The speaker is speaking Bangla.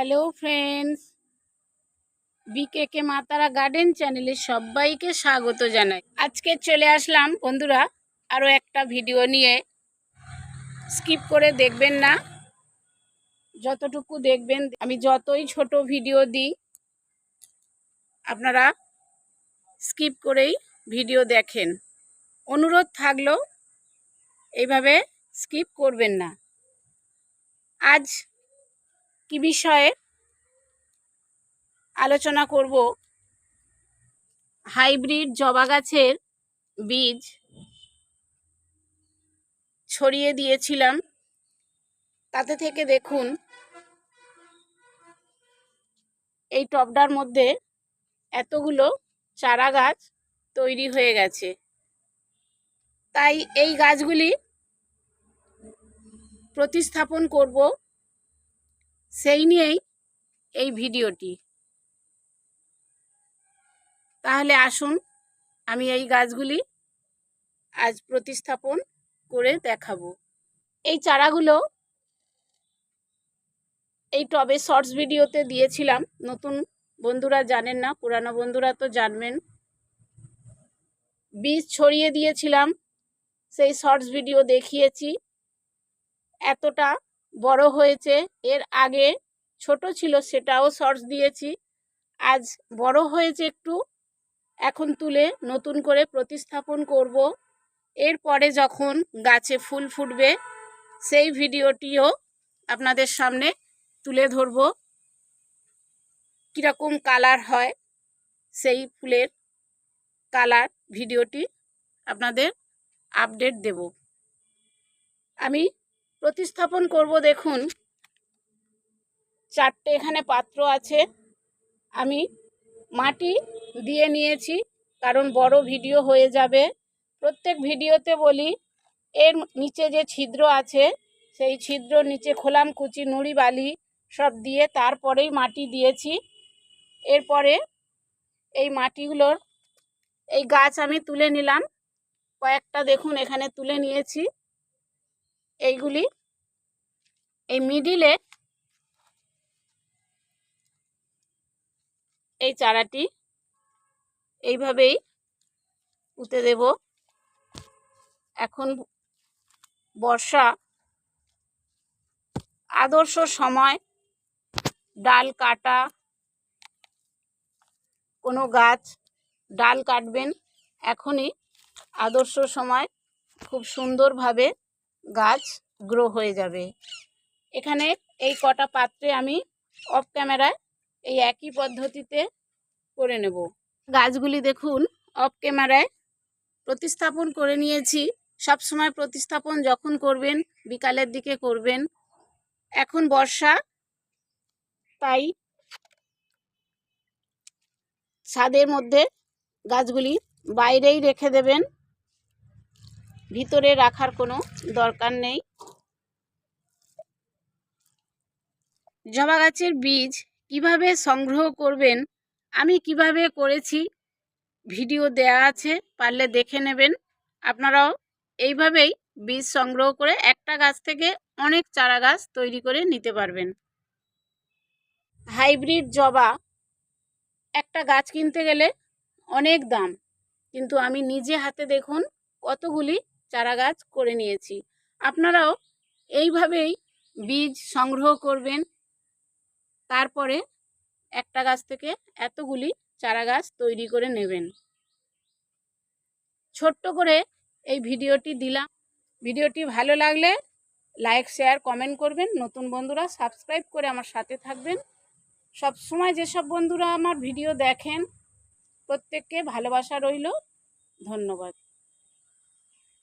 হ্যালো ফ্রেন্ডস বিকেকে মাতারা গার্ডেন চ্যানেলে সবাইকে স্বাগত জানাই। আজকে চলে আসলাম, বন্ধুরা আরও একটা ভিডিও নিয়ে। স্কিপ করে দেখবেন না। যতটুকু দেখবেন, আমি যতই ছোট ভিডিও দিই, আপনারা স্কিপ করেই ভিডিও দেখেন। অনুরোধ থাকল এইভাবে স্কিপ করবেন না। আজ কি বিষয়ে আলোচনা করব? হাইব্রিড জবা গাছের বীজ ছড়িয়ে দিয়েছিলাম। তাতে থেকে দেখুন, এই টবটার মধ্যে এতগুলো চারা গাছ তৈরি হয়ে গেছে। তাই এই গাছগুলি প্রতিস্থাপন করব। সেই নিয়েই এই ভিডিওটি। তাহলে আসুন আমি এই গাছগুলি আজ প্রতিস্থাপন করে দেখাবো। এই চারাগুলো এই টবে শর্টস ভিডিওতে দিয়েছিলাম। নতুন বন্ধুরা জানেন না, পুরানো বন্ধুরা তো জানবেন। বীজ ছড়িয়ে দিয়েছিলাম। সেই শর্টস ভিডিও দেখিয়েছি। এতটা বড় হয়েছে। এর আগে ছোট ছিল, সেটাও শর্টস দিয়েছি। আজ বড় হয়েছে একটু। এখন তুলে নতুন করে প্রতিস্থাপন করব। এরপরে যখন গাছে ফুল ফুটবে, সেই ভিডিওটিও আপনাদের সামনে তুলে ধরব। কীরকম কালার হয় সেই ফুলের কালার ভিডিওটি আপনাদের আপডেট দেব। আমি প্রতিস্থাপন করব, দেখুন। চারটে এখানে পাত্র আছে। আমি মাটি দিয়ে নিয়েছি, কারণ বড় ভিডিও হয়ে যাবে। প্রত্যেক ভিডিওতে বলি, এর নিচে যে ছিদ্র আছে, সেই ছিদ্র নিচে খোলাম, কুচি, নুড়ি, বালি সব দিয়ে তারপরেই মাটি দিয়েছি। এরপরে এই মাটিগুলোর, এই গাছ আমি তুলে নিলাম। কয়েকটা দেখুন, এখানে তুলে নিয়েছি। এইগুলি এই মিডিলে এই চারাটি এইভাবেই পুঁতে দেব। এখন বর্ষা আদর্শ সময়, ডাল কাটা, কোনো গাছ, ডাল কাটবেন। এখনই আদর্শ সময় খুব সুন্দরভাবে গাছ গ্রো হয়ে যাবে। এখানে এই কটা পাত্রে আমি অফ ক্যামেরায় এই একই পদ্ধতিতে করে নেব। গাছগুলি দেখুন অফ ক্যামেরায় প্রতিস্থাপন করে নিয়েছি। সব সময় প্রতিস্থাপন যখন করবেন, বিকালের দিকে করবেন। এখন বর্ষা, তাই ছাদের মধ্যে গাছগুলি বাইরেই রেখে দেবেন। ভিতরে রাখার কোনো দরকার নেই। জবা গাছের বীজ কীভাবে সংগ্রহ করবেন, আমি কীভাবে করেছি, ভিডিও দেয়া আছে, পারলে দেখে নেবেন। আপনারাও এইভাবেই বীজ সংগ্রহ করে একটা গাছ থেকে অনেক চারা গাছ তৈরি করে নিতে পারবেন। হাইব্রিড জবা একটা গাছ কিনতে গেলে অনেক দাম, কিন্তু আমি নিজে হাতে দেখুন কতগুলি চারা গাছ করে নিয়েছি। আপনারাও এইভাবেই বীজ সংগ্রহ করবেন। তারপরে একটা গাছ থেকে এতগুলি চারা গাছ তৈরি করে নেবেন। ছোট্ট করে এই ভিডিওটি দিলাম। ভিডিওটি ভালো লাগলে লাইক, শেয়ার, কমেন্ট করবেন। নতুন বন্ধুরা সাবস্ক্রাইব করে আমার সাথে থাকবেন। সব সময় যেসব বন্ধুরা আমার ভিডিও দেখেন, প্রত্যেককে ভালোবাসা রইল। ধন্যবাদ।